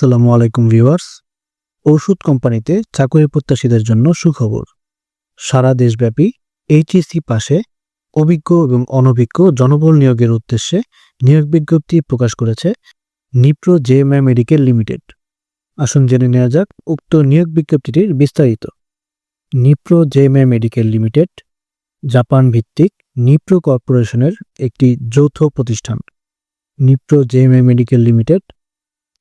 আসসালামু আলাইকুম ভিউয়ার্স। ওষুধ কোম্পানিতে চাকরি প্রত্যাশীদের জন্য সুখবর। সারা দেশব্যাপী এইচএসসি পাশে অভিজ্ঞ এবং অনভিজ্ঞ জনবল নিয়োগের উদ্দেশ্যে নিয়োগ বিজ্ঞপ্তি প্রকাশ করেছে নিপ্রো জেএমআই মেডিকেল লিমিটেড। আসুন জেনে নেওয়া যাক উক্ত নিয়োগ বিজ্ঞপ্তিটির বিস্তারিত। Nipro JMI medical limited, Japan ভিত্তিক নিপ্রো কর্পোরেশনের একটি যৌথ প্রতিষ্ঠান। নিপ্রো জেএমআই মেডিকেল লিমিটেড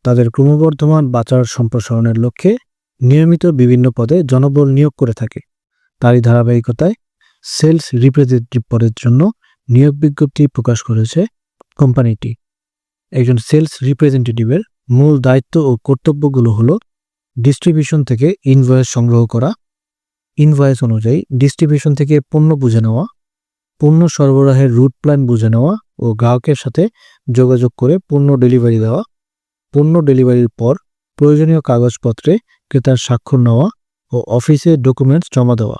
তাদের ক্রমবর্ধমান বাজার সম্প্রসারণের লক্ষ্যে নিয়মিত বিভিন্ন পদে জনবল নিয়োগ করে থাকে। তারই ধারাবাহিকতায় সেলস রিপ্রেজেন্টেটিভ পদের জন্য নিয়োগ বিজ্ঞপ্তি প্রকাশ করেছে কোম্পানিটি। একজন সেলস রিপ্রেজেন্টেটিভের মূল দায়িত্ব ও কর্তব্যগুলো হলো ডিস্ট্রিবিউশন থেকে ইনভয়েস সংগ্রহ করা, ইনভয়েস অনুযায়ী ডিস্ট্রিবিউশন থেকে পণ্য বুঝে নেওয়া, পণ্য সরবরাহের রুট প্ল্যান বুঝে নেওয়া ও গ্রাহকের সাথে যোগাযোগ করে পণ্য ডেলিভারি দেওয়া পণ্য ডেলিভারির পর প্রয়োজনীয় কাগজপত্রে ক্রেতার স্বাক্ষর নেওয়া ও অফিসে ডকুমেন্টস জমা দেওয়া।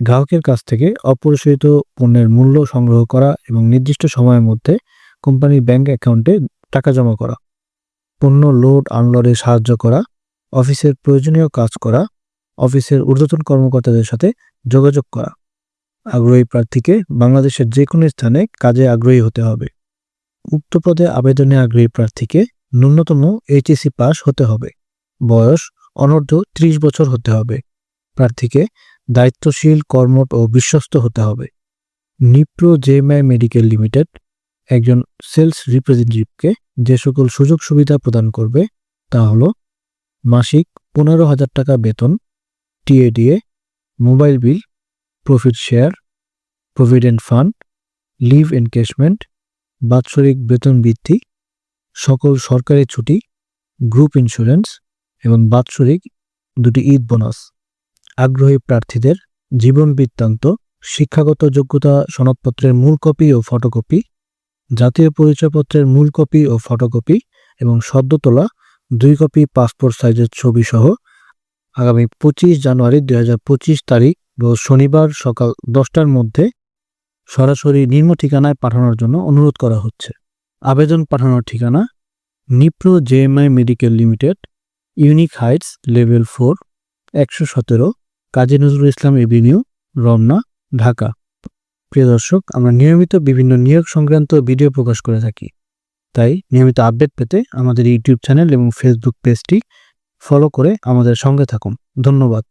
গ্রাহকের কাছ থেকে অপরিশোধিত পণ্যের মূল্য সংগ্রহ করা এবং নির্দিষ্ট সময়ের মধ্যে কোম্পানির ব্যাংক অ্যাকাউন্টে টাকা জমা করা। পণ্য লোড আনলোডে সাহায্য করা, অফিসের প্রয়োজনীয় কাজ করা, অফিসের ঊর্ধ্বতন কর্মকর্তাদের সাথে যোগাযোগ করা। আগ্রহী প্রার্থীকে বাংলাদেশের যে কোনো স্থানে কাজে আগ্রহী হতে হবে। উক্ত পদে আবেদনে আগ্রহী প্রার্থীকে ন্যূনতম এইচএসসি পাস হতে হবে। বয়স অনূর্ধ্ব ত্রিশ বছর হতে হবে। প্রার্থীকে দায়িত্বশীল, কর্মঠ ও বিশ্বস্ত হতে হবে। নিপ্রো জেএমআই মেডিকেল লিমিটেড একজন সেলস রিপ্রেজেন্টেটিভকে যে সকল সুযোগ সুবিধা প্রদান করবে তা হলো মাসিক পনেরো হাজার টাকা বেতন, TA DA, mobile bill, profit share, provident fund, leave encashment, বাৎসরিক বেতন বৃদ্ধি সকল সরকারি ছুটি গ্রুপ ইন্স্যুরেন্স এবং বাৎসরিক দুটি ঈদ বোনাস আগ্রহী প্রার্থীদের জীবন বৃত্তান্ত, শিক্ষাগত যোগ্যতা সনদপত্রের মূল কপি ও ফটোকপি জাতীয় পরিচয়পত্রের মূল কপি ও ফটোকপি এবং সদ্য তোলা দুই কপি পাসপোর্ট সাইজের ছবি সহ আগামী পঁচিশ জানুয়ারি দুই হাজার পঁচিশ তারিখ রোজ শনিবার সকাল দশটার মধ্যে সরাসরি নিম্ন ঠিকানায় পাঠানোর জন্য অনুরোধ করা হচ্ছে। আবেদন পাঠানোর ঠিকানা Nipro JMI medical limited, unique heights, level four, একশো সতেরো, কাজী নজরুল ইসলাম এভিনিউ, রমনা, ঢাকা। প্রিয় দর্শক, আমরা নিয়মিত বিভিন্ন নিয়োগ সংক্রান্ত ভিডিও প্রকাশ করে থাকি। তাই নিয়মিত আপডেট পেতে আমাদের ইউটিউব চ্যানেল এবং ফেসবুক পেজটি ফলো করে আমাদের সঙ্গে থাকুন। ধন্যবাদ।